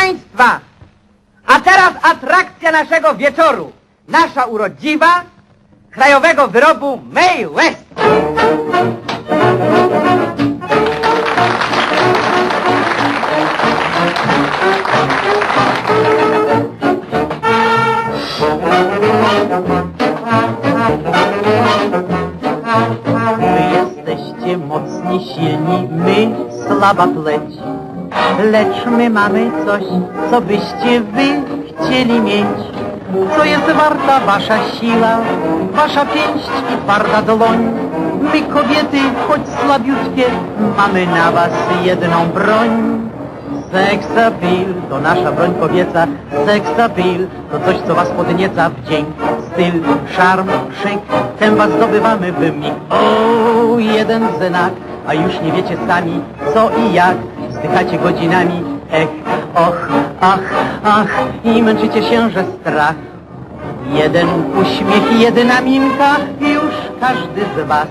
Państwa! A teraz atrakcja naszego wieczoru. Nasza urodziwa krajowego wyrobu May West. Wy jesteście mocni, silni, my słaba pleć. Lecz my mamy coś, co byście wy chcieli mieć. Co jest warta wasza siła, wasza pięść i twarda dłoń. My kobiety, choć słabiutkie, mamy na was jedną broń. Seksapil to nasza broń kobieca, seksapil to coś, co was podnieca w dzień. Styl, szarm, szyk, ten was zdobywamy w mig. O, jeden znak, a już nie wiecie sami, co i jak. Wzdychacie godzinami, ech, och, ach, ach i męczycie się, że strach. Jeden uśmiech jedna minka i już każdy z was.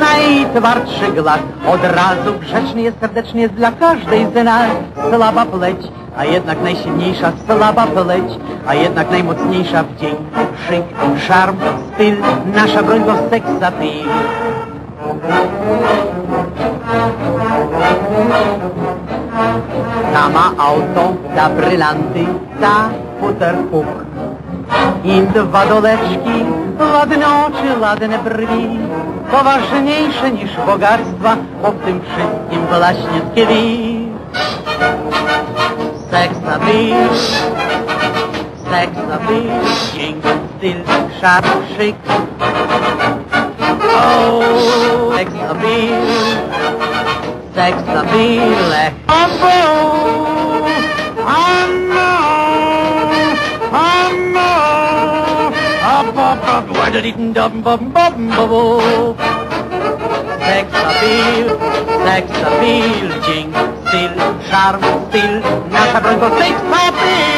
Najtwardszy glad od razu grzeczny jest, serdeczny jest dla każdej z nas. Słaba pleć, a jednak najsilniejsza słaba pleć A jednak najmocniejsza w dzień. Szyk, szarm, styl, nasza broń to seksapil Ta ma auto, ta brylanty, ta futerpuk i dwa doleczki, ładne oczy, ładne brwi, poważniejsze niż bogactwa, bo w tym wszystkim właśnie tkwi. Seks na bil, seks na dzięki styl, szar. O, seks na bil, seks na bile. Abo, ano, ano, ababa, wadadidin dum bum bum bubble. Sex appeal, sex appeal, dzięk, styl, szarm, styl, nasza broń to sex appeal.